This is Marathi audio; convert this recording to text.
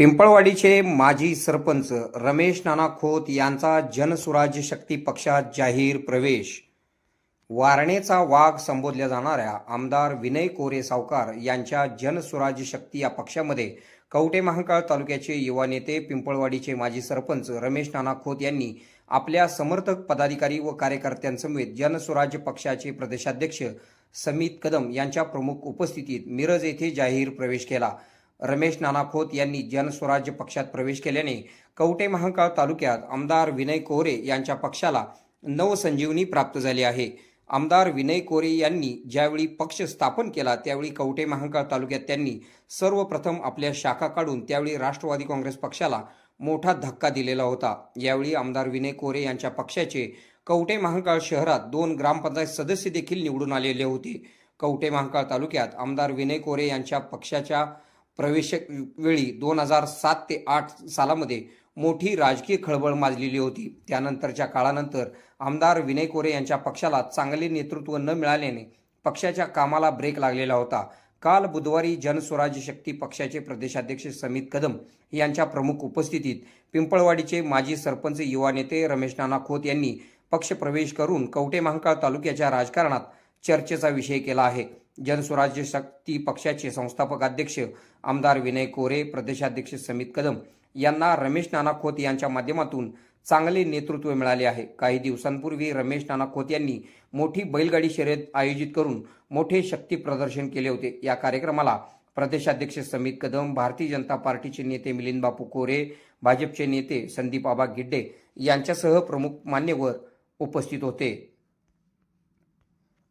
पिंपळवाडीचे माजी सरपंच रमेश नाना खोत यांचा जनसुराज्य शक्ती पक्षात जाहीर प्रवेश. वारणेचा वाघ संबोधल्या जाणाऱ्या आमदार विनय कोरे सावकार यांच्या जनसुराज्य शक्ती या पक्षामध्ये कवटे महाकाळ तालुक्याचे युवा नेते पिंपळवाडीचे माजी सरपंच रमेश नाना खोत यांनी आपल्या समर्थक पदाधिकारी व कार्यकर्त्यांसमवेत जनसुराज्य पक्षाचे प्रदेशाध्यक्ष समित कदम यांच्या प्रमुख उपस्थितीत मिरज येथे जाहीर प्रवेश केला. रमेश नाना खोत यांनी जनस्वराज्य पक्षात प्रवेश केल्याने कवटे महांकाळ तालुक्यात आमदार विनय कोरे यांच्या पक्षाला नवसंजीवनी प्राप्त झाली आहे. आमदार विनय कोरे यांनी ज्यावेळी पक्ष स्थापन केला त्यावेळी कवटे महांकाळ तालुक्यात त्यांनी सर्वप्रथम आपल्या शाखा काढून त्यावेळी राष्ट्रवादी काँग्रेस पक्षाला मोठा धक्का दिलेला होता. यावेळी आमदार विनय कोरे यांच्या पक्षाचे कवटे महांकाळ शहरात दोन ग्रामपंचायत सदस्य देखील निवडून आलेले होते. कवटे महांकाळ तालुक्यात आमदार विनय कोरे यांच्या पक्षाच्या प्रवेशक वेळी दोन हजार सात ते आठ सालामध्ये मोठी राजकीय खळबळ माजलेली होती. त्यानंतरच्या काळानंतर आमदार विनय कोरे यांच्या पक्षाला चांगले नेतृत्व न मिळाल्याने पक्षाच्या कामाला ब्रेक लागलेला होता. काल बुधवारी जनस्वराज्य शक्ती पक्षाचे प्रदेशाध्यक्ष समित कदम यांच्या प्रमुख उपस्थितीत पिंपळवाडीचे माजी सरपंच युवा नेते रमेश नाना खोत यांनी पक्षप्रवेश करून कवटे महांकाळ तालुक्याच्या राजकारणात चर्चेचा विषय केला आहे. जनस्वराज्य शक्ती पक्षाचे संस्थापक अध्यक्ष आमदार विनय कोरे प्रदेशाध्यक्ष समित कदम यांना रमेश नाना खोत यांच्या माध्यमातून चांगले नेतृत्व मिळाले आहे. काही दिवसांपूर्वी रमेश नाना खोत यांनी मोठी बैलगाडी शर्यत आयोजित करून मोठे शक्ती प्रदर्शन केले होते. या कार्यक्रमाला प्रदेशाध्यक्ष समित कदम भारतीय जनता पार्टीचे नेते मिलिंद बापू कोरे भाजपचे नेते संदीप आबा गिड्डे यांच्यासह प्रमुख मान्यवर उपस्थित होते.